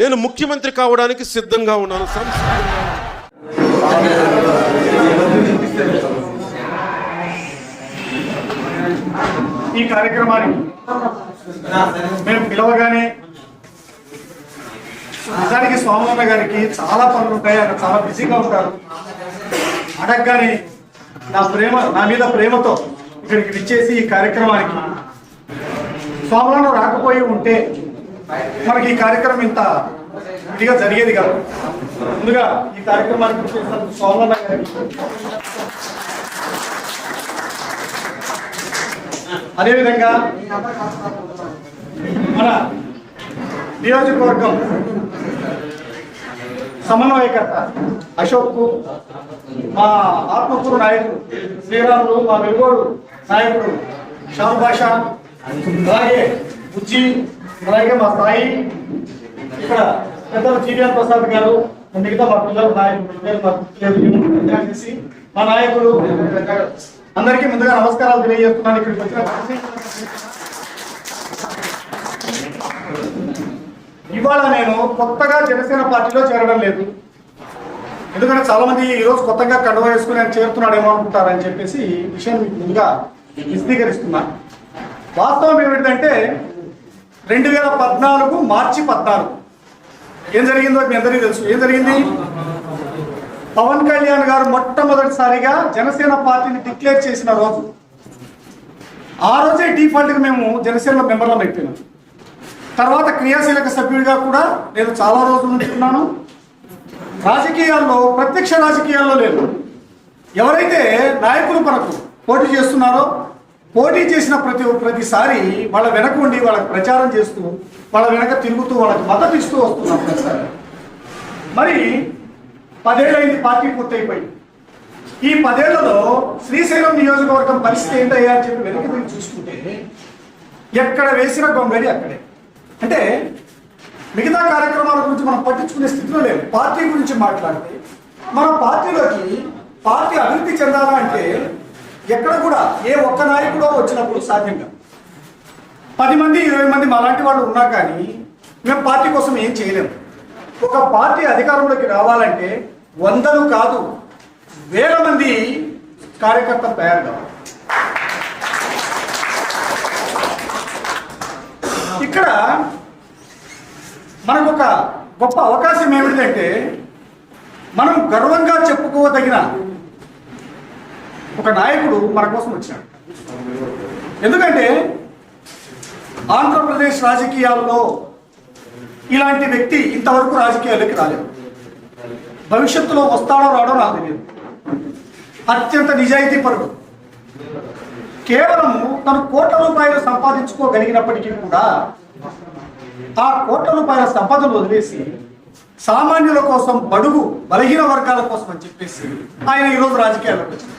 నేను ముఖ్యమంత్రి కావడానికి సిద్ధంగా ఉన్నాను. ఈ కార్యక్రమానికి మేము పిలవగానే నిజానికి స్వామివారి గారికి చాలా పనులు ఉంటాయి. ఆయన చాలా బిజీగా ఉంటారు. అడగగానే నా ప్రేమ నా మీద ప్రేమతో ఇక్కడికి విచ్చేసి ఈ కార్యక్రమానికి. స్వాములను రాకపోయి ఉంటే మనకి ఈ కార్యక్రమం ఇంత ఇదిగా జరిగేది కాదు. ముందుగా ఈ కార్యక్రమానికి సోమన్న స్వాముల గారికి అదేవిధంగా మన నియోజకవర్గం సమన్వయకర్త అశోక్ మా ఆత్మకూరు నాయకుడు శ్రీరాములు మా వెలుగోడు నాయకుడు షారు భాష అలాగే బుజ్జి అలాగే మా సాయి ఇక్కడ పెద్దలు జీవీఆర్ ప్రసాద్ గారు మిగతా మా పిల్లలు నాయకులు మా పిల్లలు మా నాయకులు అందరికీ ముందుగా నమస్కారాలు తెలియజేస్తున్నాను. ఇక్కడికి వచ్చిన ఇవాళ నేను కొత్తగా జనసేన పార్టీలో చేరడం లేదు. ఎందుకంటే చాలా మంది ఈ రోజు కొత్తగా కండువ వేసుకుని నేను చేరుతున్నాడేమో అనుకుంటారని చెప్పేసి ఈ విషయం మీకు ముందుగా విశదీకరిస్తున్నా. వాస్తవం ఏమిటంటే రెండు వేల పద్నాలుగు మార్చి పద్నాలుగు. ఏం జరిగిందో మీ అందరికీ తెలుసు. ఏం జరిగింది? పవన్ కళ్యాణ్ గారు మొట్టమొదటిసారిగా జనసేన పార్టీని డిక్లేర్ చేసిన రోజు. ఆ రోజే డిఫాల్ట్గా మేము జనసేనలో మెంబర్లం పెట్టినాం తర్వాత క్రియాశీలక సభ్యుడిగా కూడా నేను చాలా రోజుల ఉంటున్నాను రాజకీయాల్లో ప్రత్యక్ష రాజకీయాల్లో లేదు. ఎవరైతే నాయకులు మనకు పోటీ చేస్తున్నారో పోటీ చేసిన ప్రతి ప్రతిసారి వాళ్ళ వెనక ఉండి వాళ్ళకి ప్రచారం చేస్తూ వాళ్ళ వెనక తిరుగుతూ వాళ్ళకి మద్దతు ఇస్తూ వస్తున్నాం ప్రతిసారి మరి పదేళ్ళైంది పార్టీ పూర్తయిపోయింది. ఈ పదేళ్ళలో శ్రీశైలం నియోజకవర్గం పరిస్థితి ఏంటయ్యా అని చెప్పి వెనక్కి తిరిగి చూసుకుంటే ఎక్కడ వేసిన గొంగడి అక్కడే. అంటే మిగతా కార్యక్రమాల గురించి మనం పట్టించుకునే స్థితిలో లేదు పార్టీ గురించి మాట్లాడితే మన పార్టీలోకి పార్టీ అభివృద్ధి చెందాలా అంటే ఎక్కడ కూడా ఏ ఒక్క నాయకుడో వచ్చినప్పుడు సాధ్యంగా పది మంది ఇరవై మంది మాలాంటి వాళ్ళు ఉన్నా కానీ మేము పార్టీ కోసం ఏం చేయలేము ఒక పార్టీ అధికారంలోకి రావాలంటే వందలు కాదు వేల మంది కార్యకర్తలు తయారు కావాలి. ఇక్కడ మనకు ఒక గొప్ప అవకాశం ఏమిటంటే మనం గర్వంగా చెప్పుకోదగిన ఒక నాయకుడు మన కోసం వచ్చాడు. ఎందుకంటే ఆంధ్రప్రదేశ్ రాజకీయాల్లో ఇలాంటి వ్యక్తి ఇంతవరకు రాజకీయాల్లోకి రాలేదు. భవిష్యత్తులో వస్తాడో రాడో నాకు తెలియదు. అత్యంత నిజాయితీ పరుడు. కేవలం తను కోట్ల రూపాయలు సంపాదించుకోగలిగినప్పటికీ కూడా ఆ కోట్ల రూపాయల సంపదను వదిలేసి సామాన్యుల కోసం బడుగు బలహీన వర్గాల కోసం అని చెప్పేసి ఆయన ఈరోజు రాజకీయాల్లోకి వచ్చింది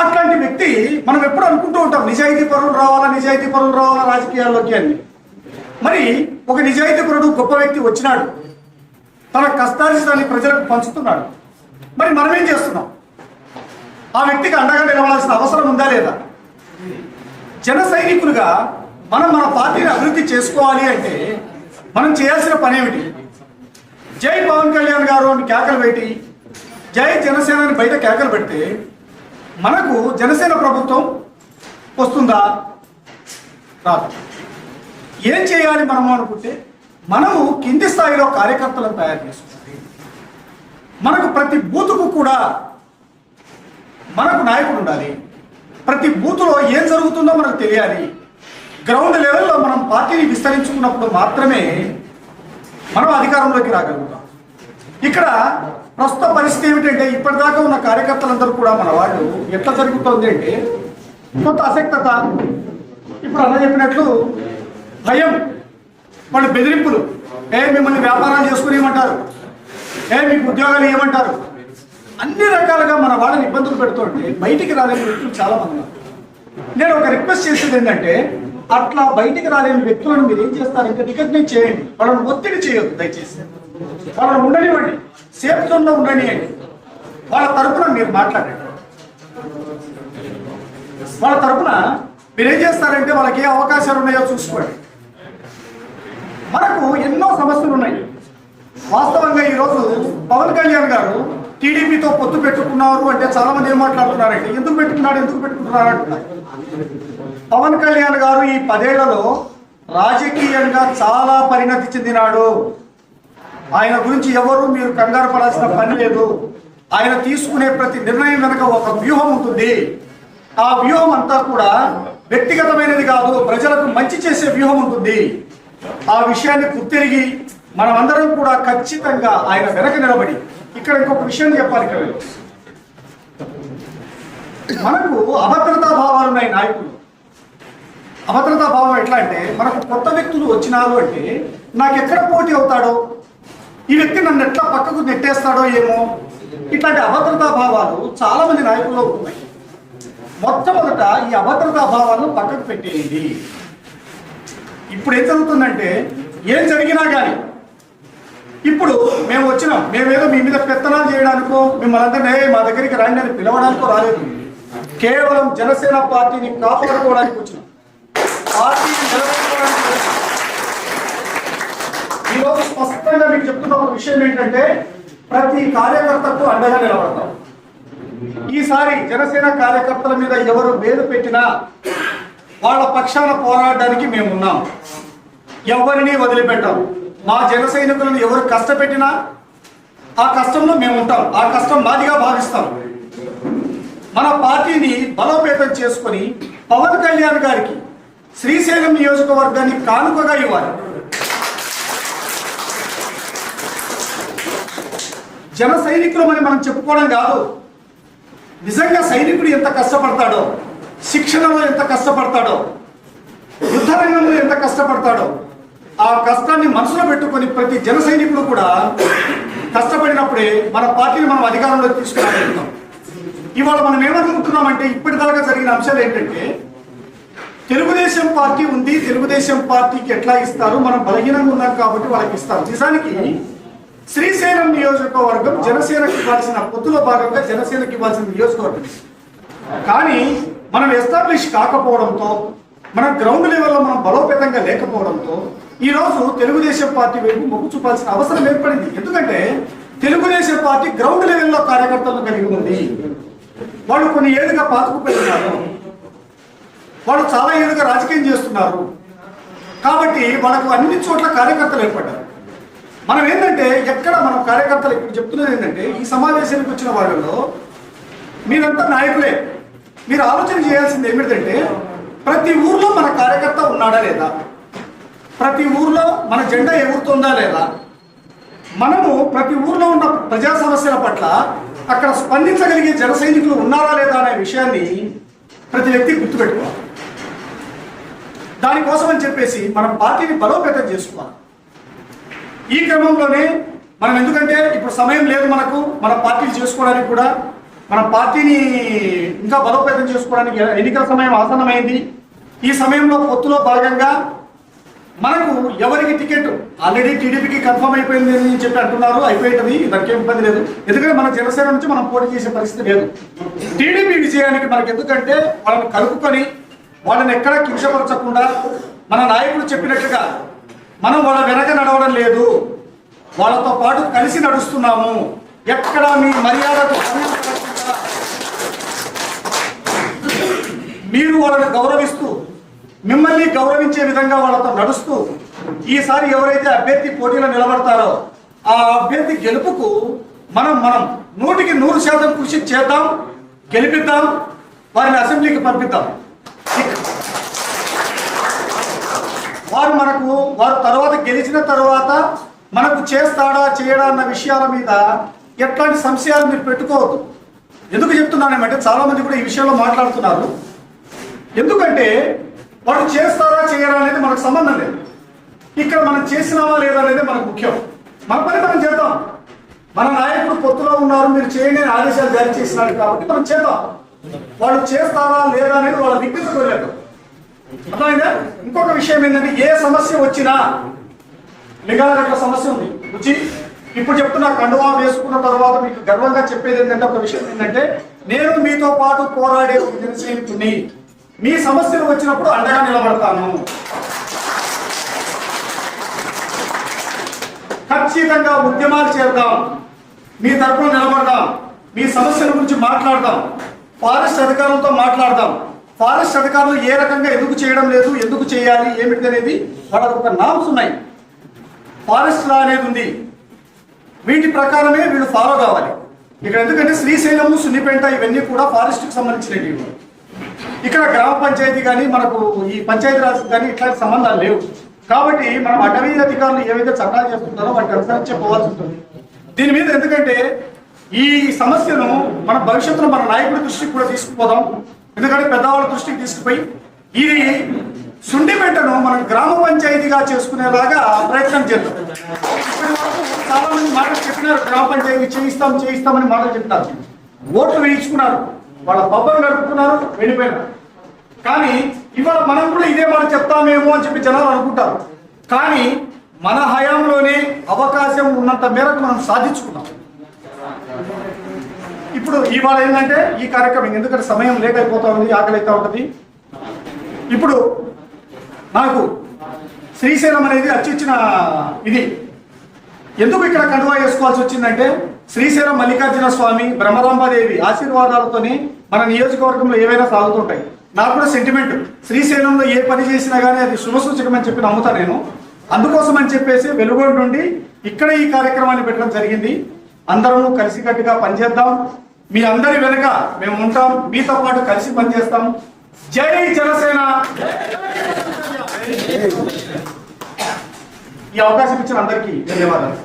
అట్లాంటి వ్యక్తి మనం ఎప్పుడు అనుకుంటూ ఉంటాం నిజాయితీ పరులు రావాలా నిజాయితీ పరులు రావాలా రాజకీయాల్లోకి అని. మరి ఒక నిజాయితీ పరుడు గొప్ప వ్యక్తి వచ్చినాడు. తన కష్టార్జితాన్ని ప్రజలకు పంచుతున్నాడు. మరి మనం ఏం చేస్తున్నాం? ఆ వ్యక్తికి అండగా నిలవాల్సిన అవసరం ఉందా లేదా? జన సైనికులుగా మనం మన పార్టీని అభివృద్ధి చేసుకోవాలి అంటే మనం చేయాల్సిన పని ఏమిటి? జై పవన్ కళ్యాణ్ గారు అని కేకలు పెట్టి జై జనసేనని బయట కేకలు పెడితే మనకు జనసేన ప్రభుత్వం వస్తుందా? రాదు. ఏం చేయాలి మనము అనుకుంటే మనము కింది స్థాయిలో కార్యకర్తలను తయారు చేసుకోవాలి. మనకు ప్రతి బూతుకు కూడా మనకు నాయకుడు ఉండాలి. ప్రతి బూతులో ఏం జరుగుతుందో మనకు తెలియాలి. గ్రౌండ్ లెవెల్లో మనం పార్టీని విస్తరించుకున్నప్పుడు మాత్రమే మనం అధికారంలోకి రాగలుగుతాం. ఇక్కడ ప్రస్తుత పరిస్థితి ఏమిటంటే ఇప్పటిదాకా ఉన్న కార్యకర్తలందరూ కూడా మన వాళ్ళు ఎట్లా జరుగుతుంది అంటే కొంత అసక్తత. ఇప్పుడు అన్న చెప్పినట్లు భయం వాళ్ళు బెదిరింపులు. ఏ మిమ్మల్ని వ్యాపారాలు చేసుకునేమంటారు ఏ మీకు ఉద్యోగాలు ఇవ్వమంటారు అన్ని రకాలుగా మన వాళ్ళని ఇబ్బందులు పెడుతుంటే బయటికి రాలేని వ్యక్తులు చాలా మంది నేను ఒక రిక్వెస్ట్ చేసేది ఏంటంటే అట్లా బయటికి రాలేని వ్యక్తులను మీరు ఏం చేస్తారంటే రికగ్నైజ్ చేయండి. వాళ్ళని ఒత్తిడి చేయొద్దు దయచేసి. వాళ్ళని ఉండనివ్వండి. సేఫ్ జోన్లో ఉండనియండి వాళ్ళ తరపున మీరు మాట్లాడండి. వాళ్ళ తరపున మీరు ఏం చేస్తారంటే వాళ్ళకి ఏ అవకాశాలు ఉన్నాయో చూసుకోండి. మనకు ఎన్నో సమస్యలు ఉన్నాయి. వాస్తవంగా ఈరోజు పవన్ కళ్యాణ్ గారు టీడీపీతో పొత్తు పెట్టుకున్నారు అంటే చాలా మంది ఏం మాట్లాడుతున్నారంటే ఎందుకు పెట్టుకున్నాడు? ఎందుకు పెట్టుకున్నారు అంటున్నారు. పవన్ కళ్యాణ్ గారు ఈ పదేళ్ళలో రాజకీయంగా చాలా పరిణతి చెందినాడు. ఆయన గురించి ఎవరు మీరు కంగారు పడాల్సిన పని లేదు. ఆయన తీసుకునే ప్రతి నిర్ణయం వెనుక ఒక వ్యూహం ఉంటుంది. ఆ వ్యూహం అంతా కూడా వ్యక్తిగతమైనది కాదు ప్రజలకు మంచి చేసే వ్యూహం ఉంటుంది. ఆ విషయాన్ని గుర్తిరిగి మనమందరం కూడా ఖచ్చితంగా ఆయన వెనక నిలబడి ఇక్కడ ఇంకొక విషయం చెప్పాలి ఇక్కడ. మనకు అభద్రతా భావాలు ఉన్నాయి నాయకులు. అభద్రతా భావం ఎట్లా అంటే మనకు కొత్త వ్యక్తులు వచ్చినారు అంటే నాకు ఎక్కడ పోటీ అవుతాడో? ఈ వ్యక్తి నన్ను ఎట్లా పక్కకు నెట్టేస్తాడో ఏమో? ఇట్లాంటి అభద్రతా భావాలు చాలా మంది నాయకుల్లో ఉన్నాయి. మొట్టమొదట ఈ అభద్రతా భావాలను పక్కకు పెట్టేయండి. ఇప్పుడు ఏం జరుగుతుందంటే ఏం జరిగినా కానీ ఇప్పుడు మేము వచ్చినాం. మేమేదో మీ మీద పెత్తనాలు చేయడానికో మిమ్మల్ని అందరినీ మా దగ్గరికి రాయండి అని పిలవడానికో రాలేదు. కేవలం జనసేన పార్టీని కాపాడుకోవడానికి వచ్చినాం. పార్టీని నిలబెట్టుకోవడానికి వచ్చినాం. ముఖ్యంగా మీకు చెప్తున్న ఒక విషయం ఏంటంటే ప్రతి కార్యకర్తకు అండగా నిలబడతాం. ఈసారి జనసేన కార్యకర్తల మీద ఎవరు వేలు పెట్టినా వాళ్ళ పక్షాన పోరాడడానికి మేము ఉన్నాం. ఎవరిని వదిలిపెట్టాం. మా జన సైనికులను ఎవరు కష్టపెట్టినా ఆ కష్టంలో మేము ఉంటాం. ఆ కష్టం మాదిగా భావిస్తాం. మన పార్టీని బలోపేతం చేసుకొని పవన్ కళ్యాణ్ గారికి శ్రీశైలం నియోజకవర్గాన్ని కానుకగా ఇవ్వాలి. జన సైనికులమని మనం చెప్పుకోవడం కాదు. నిజంగా సైనికుడు ఎంత కష్టపడతాడో శిక్షణలో ఎంత కష్టపడతాడో యుద్ధ రంగంలో ఎంత కష్టపడతాడో ఆ కష్టాన్ని మనసులో పెట్టుకొని ప్రతి జన సైనికుడు కూడా కష్టపడినప్పుడే మన పార్టీని మనం అధికారంలో తీసుకురాగలుగుతాం ఇవాళ మనం ఏమనుకుంటున్నామంటే ఇప్పటిదాకా జరిగిన అంశాలు ఏంటంటే తెలుగుదేశం పార్టీ ఉంది తెలుగుదేశం పార్టీకి ఎట్లా ఇస్తారు మనం బలహీనంగా ఉన్నాం కాబట్టి వాళ్ళకి ఇస్తారు. నిజానికి శ్రీశైలం నియోజకవర్గం జనసేనకి ఇవ్వాల్సిన పొత్తులో భాగంగా జనసేనకి ఇవ్వాల్సిన నియోజకవర్గం కానీ మనం ఎస్టాబ్లిష్ కాకపోవడంతో మన గ్రౌండ్ లెవెల్లో మనం బలోపేతంగా లేకపోవడంతో ఈ రోజు తెలుగుదేశం పార్టీ వైపు మొగ్గు చూపాల్సిన అవసరం ఏర్పడింది. ఎందుకంటే తెలుగుదేశం పార్టీ గ్రౌండ్ లెవెల్లో కార్యకర్తలను కలిగి ఉంది. వాళ్ళు కొన్ని ఏళ్ళుగా పాతుకుపోతున్నారు వాళ్ళు చాలా ఏళ్ళుగా రాజకీయం చేస్తున్నారు. కాబట్టి వాళ్ళకు అన్ని చోట్ల కార్యకర్తలు ఏర్పడ్డారు. మనం ఏంటంటే ఎక్కడ మనం కార్యకర్తలు ఇప్పుడు చెప్తున్నది ఏంటంటే ఈ సమావేశానికి వచ్చిన వాళ్ళలో మీరంతా నాయకులే. మీరు ఆలోచన చేయాల్సింది ఏమిటంటే ప్రతి ఊర్లో మన కార్యకర్త ఉన్నాడా లేదా? ప్రతి ఊర్లో మన జెండా ఎగురుతుందా లేదా? మనము ప్రతి ఊర్లో ఉన్న ప్రజా సమస్యల పట్ల అక్కడ స్పందించగలిగే జన సైనికులు ఉన్నారా లేదా అనే విషయాన్ని ప్రతి వ్యక్తి గుర్తుపెట్టుకోవాలి. దానికోసం అని చెప్పేసి మనం పార్టీని బలోపేతం చేసుకోవాలి. ఈ క్రమంలోనే మనం ఎందుకంటే ఇప్పుడు సమయం లేదు మనకు మన పార్టీలు చేసుకోవడానికి కూడా మన పార్టీని ఇంకా బలోపేతం చేసుకోవడానికి ఎన్నికల సమయం ఆసన్నమైంది. ఈ సమయంలో పొత్తులో భాగంగా మనకు ఎవరికి టికెట్ ఆల్రెడీ టీడీపీకి కన్ఫర్మ్ అయిపోయింది అని చెప్పి అంటున్నారు అయిపోయింది దానికి ఏం ఇబ్బంది లేదు. ఎందుకంటే మన జనసేన నుంచి మనం పోటీ చేసే పరిస్థితి లేదు. టీడీపీ విజయానికి మనకి ఎందుకంటే వాళ్ళని కలుపుకొని వాళ్ళని ఎక్కడా కించపరచకుండా మన నాయకుడు చెప్పినట్లుగా మనం వాళ్ళ వెనక నడవడం లేదు. వాళ్ళతో పాటు కలిసి నడుస్తున్నాము. ఎక్కడ మీ మర్యాదకు మీరు వాళ్ళని గౌరవిస్తూ మిమ్మల్ని గౌరవించే విధంగా వాళ్ళతో నడుస్తూ ఈసారి ఎవరైతే అభ్యర్థి పోటీలో నిలబడతారో ఆ అభ్యర్థి గెలుపుకు మనం మనం నూటికి నూరు శాతం కృషి చేద్దాం గెలిపిద్దాం వారిని అసెంబ్లీకి పంపిద్దాం. వారు మనకు వారు తర్వాత గెలిచిన తర్వాత మనకు చేస్తాడా చేయడా అన్న విషయాల మీద ఎట్లాంటి సంశయాలు మీరు పెట్టుకోవద్దు. ఎందుకు చెప్తున్నానేమంటే చాలా మంది కూడా ఈ విషయంలో మాట్లాడుతున్నారు. ఎందుకంటే వాడు చేస్తారా చేయరా అనేది మనకు సంబంధం లేదు. ఇక్కడ మనం చేసినావా లేదా అనేది మనకు ముఖ్యం. మన పని మనం చేద్దాం. మన నాయకుడు పొత్తులో ఉన్నారు మీరు చేయండి ఆదేశాలు జారీ చేసినారు కాబట్టి మనం చేద్దాం. వాళ్ళు చేస్తారా లేదా అనేది వాళ్ళ విజ్ఞతలేదు అర్థమైందా? ఇంకొక విషయం ఏంటంటే ఏ సమస్య వచ్చినా లింగాల సమస్య ఉంది. రుచి ఇప్పుడు చెప్తున్నా కండువా వేసుకున్న తర్వాత మీకు గర్వంగా చెప్పేది ఏంటంటే ఒక విషయం ఏంటంటే నేను మీతో పాటు పోరాడే ఒక జనసైనికుని మీ సమస్యలు వచ్చినప్పుడు అండగా నిలబడతాను. ఖచ్చితంగా ఉద్యమాలు చేద్దాం. మీ తరపున నిలబడదాం. మీ సమస్యల గురించి మాట్లాడదాం. ఫారెస్ట్ అధికారులతో మాట్లాడదాం. ఫారెస్ట్ అధికారులు ఏ రకంగా ఎందుకు చేయడం లేదు ఎందుకు చేయాలి ఏమిటి అనేది వాళ్ళకు ఒక నామ్స్ ఉన్నాయి. ఫారెస్ట్ లా అనేది ఉంది. వీటి ప్రకారమే వీళ్ళు ఫాలో కావాలి. ఇక్కడ ఎందుకంటే శ్రీశైలము సున్నిపేంట ఇవన్నీ కూడా ఫారెస్ట్కి సంబంధించినవి. ఇక్కడ గ్రామ పంచాయతీ కానీ మనకు ఈ పంచాయతీ రాజ్ కానీ ఇట్లాంటి సంబంధాలు లేవు. కాబట్టి మనం అటవీ అధికారులు ఏవైతే చట్టాలు చేస్తుంటారో వాటికి అనుసరించి పోవాల్సి ఉంటుంది. దీని మీద ఎందుకంటే ఈ సమస్యను మన భవిష్యత్తులో మన నాయకుడి దృష్టికి కూడా తీసుకుపోదాం. ఎందుకంటే పెద్దవాళ్ళ దృష్టికి తీసుకుపోయి ఇది సుండిపేటను మనం గ్రామ పంచాయతీగా చేసుకునేలాగా ప్రయత్నం చేద్దాం. వరకు చాలా మంది మాటలు చెప్పినారు గ్రామ పంచాయతీ చేయిస్తాం చేయిస్తామని మాటలు చెప్తారు ఓట్లు వేయించుకున్నారు. వాళ్ళ పబ్బం గడుపుకున్నారు వెళ్ళిపోయినారు. కానీ ఇవాళ మనం కూడా ఇదే మాట చెప్తామేమో అని చెప్పి జనాలు అనుకుంటారు. కానీ మన హయాంలోనే అవకాశం ఉన్నంత మేరకు మనం సాధించుకున్నాం. ఇప్పుడు ఇవాళ ఏంటంటే ఈ కార్యక్రమం ఎందుకంటే సమయం లేట్ అయిపోతా ఉంది ఆకలి అవుతా ఉంటుంది. ఇప్పుడు నాకు శ్రీశైలం అనేది అచ్చిచ్చిన ఇది. ఎందుకు ఇక్కడ కండువా వేసుకోవాల్సి వచ్చిందంటే శ్రీశైలం మల్లికార్జున స్వామి బ్రహ్మరాంబాదేవి ఆశీర్వాదాలతోనే మన నియోజకవర్గంలో ఏవైనా సాగుతుంటాయి. నాకు కూడా సెంటిమెంట్ శ్రీశైలంలో ఏ పని చేసినా కానీ అది శుభసూచకమని చెప్పి నమ్ముతా నేను. అందుకోసం అని చెప్పేసి వెలుగొండ నుండి ఇక్కడ ఈ కార్యక్రమాన్ని పెట్టడం జరిగింది. అందరము కలిసికట్టుగా పనిచేద్దాం. మీ అందరి వెనుక మేము ఉంటాం మీతో పాటు కలిసి పనిచేస్తాం. జై జనసేన! ఈ అవకాశం ఇచ్చిన అందరికీ ధన్యవాదాలు.